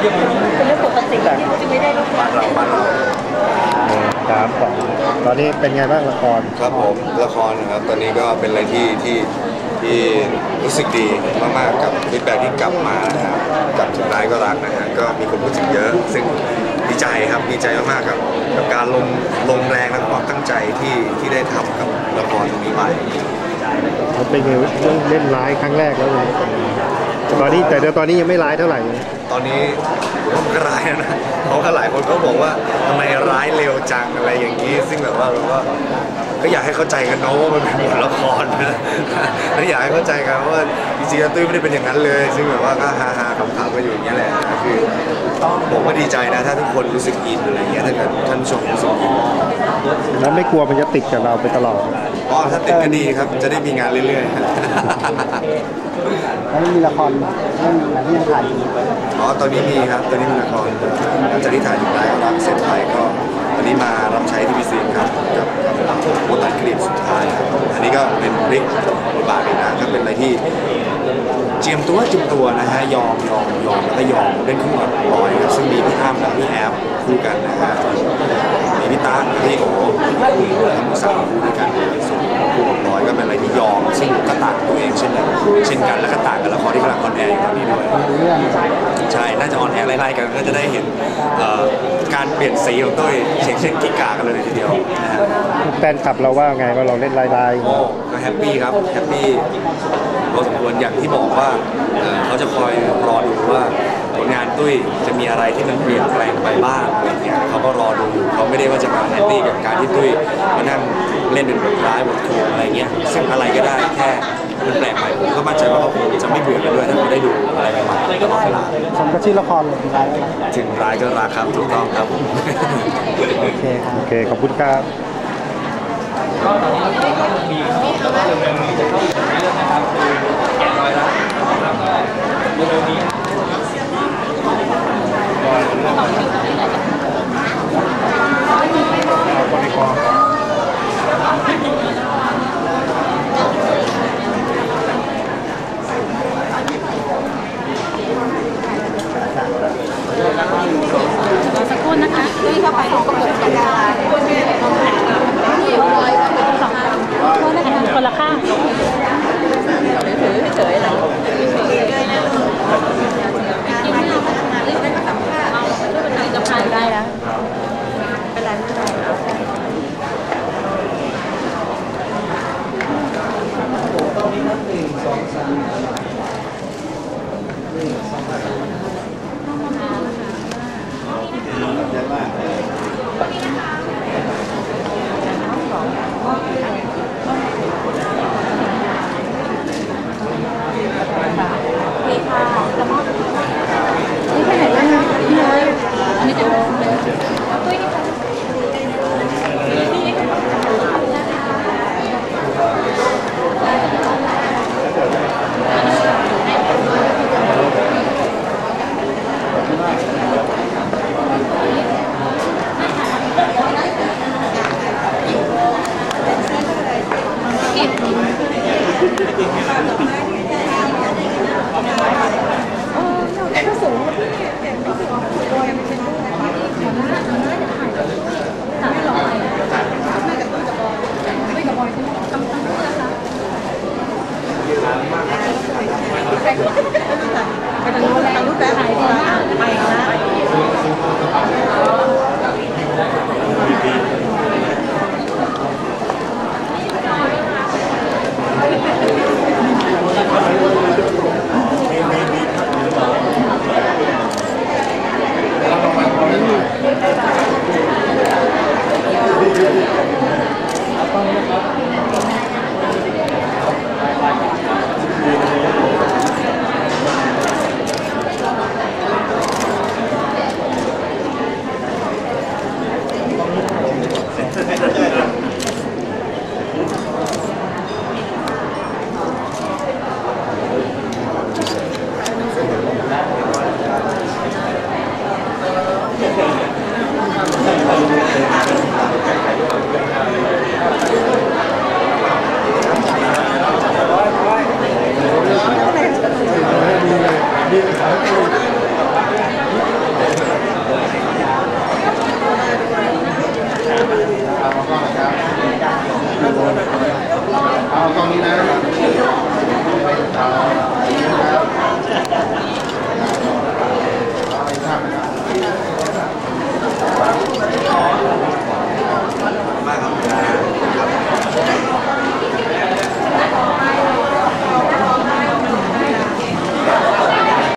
เป็นเรื่องปกติที่เขาจะไม่ได้รับบ้านเราบ้านเราสามสองตอนนี้เป็นไงบ้างละครครับผมละครนะครับ ตอนนี้ก็เป็นอะไรที่ที่ที่รู้สึกดีมากๆกับฟีดแบ็ที่กลับมานะครับกับถึงร้ายก็รักนะฮะก็มีคนพูดถึงเยอะ ซึ่ง ดีใจครับดีใจมากๆกับกับการลงลงแรงและความตั้งใจที่ที่ได้ทำกับละครตรงนี้ไป มันเป็นไงเรื่องเล่นร้ายครั้งแรกแล้วเลย ตอนนี้แต่เดี๋ยวตอนนี้ยังไม่ร้ายเท่าไหร่เลยตอนนี้ผมก็ร้ายแล้วนะเพราะว่าหลายคนก็บอกว่าทำไมร้ายเร็วจังอะไรอย่างนี้ ซึ่งแบบว่าเราก็ก็อยากให้เข้าใจกันเนาะว่ามันเป็นบทละครนะแล้วอยากให้เข้าใจกันว่าจริงๆแล้วตุ้ยไม่ได้เป็นอย่างนั้นเลย ซึ่งแบบว่าก็ฮาฮาๆขำๆกันอยู่อย่างเงี้ยแหละก็คือผมก็ดีใจนะถ้าทุกคนรู้สึกอินอะไรอย่างเงี้ยถ้าเกิดท่านผู้ชมรู้สึกอินแล้วไม่กลัวมันจะติดกับเราไปตลอด อ๋อถ้าติดก็ดีครับ จะได้มีงานเรื่อยๆแล้วมีละครเรื่องไหนที่ยังถ่ายอยู่อ๋อตอนนี้มีครับ ตอนนี้มีละครหลังจากที่ถ่ายถึงได้ก็รับเสร็จไปก็ตอนนี้มารับใช้ที่พีซีครับกับกับโมตัดคลิปสุดท้ายครับอันนี้ก็เป็นพลิกบทบาทเลยนะก็เป็นอะไรที่เจียมตัวเจียมตัวนะฮะยอมยอมยอมแล้วก็ยอมเล่นคู่กับบอยครับซึ่งมีพี่อ้ำกับพี่แอฟคู่กันนะฮะ มีพี่ตั้งพี่โอ๋ทั้งหมดสามคู่ด้วยกันส่วนคู่กับบอยก็เป็นอะไรที่ยอมซึ่งก็ต่างตัวเองเช่นกันเช่นกันแล้วก็ต่างกับละครที่กำลังออนแอร์อยู่ตอนนี้ด้วยเรื่องใช่น่าจะออนแอร์ไล่ๆกันก็จะได้เห็นเอ่อการเปลี่ยนสีของตุ้ยเช่นเช่นกิกากันเลยทีเดียวนะฮะแฟนคลับเราว่าไงว่าเราเล่นร้ายโอ้ก็แฮปปี้ครับแฮปปี้พอสมควรอย่างที่บอกว่าเอ่อเขาจะคอยรอดูว่า ผลงานตุ้ยจะมีอะไรที่มันเปลี่ยนแปลงไปบ้างอะไรเงี้ยเขาก็รอดูอยู่เขาไม่ได้ว่าจะมาแฮปปี้กับการที่ตุ้ยมานั่งเล่นเป็นบทร้ายบทโกงอะไรเงี้ยซึ่งอะไรก็ได้แค่มันแปลกใหม่ผมก็มั่นใจว่าเขาคงจะไม่เบื่อกันด้วยถ้าเขาได้ดูอะไรใหม่ๆตลอดเวลาสมกับชื่อละครเลยถ่ายแล้วนะถึงร้ายก็รักครับถูกต้องครับโอเคครับๆโอเค ขอบคุณครับ I don't know.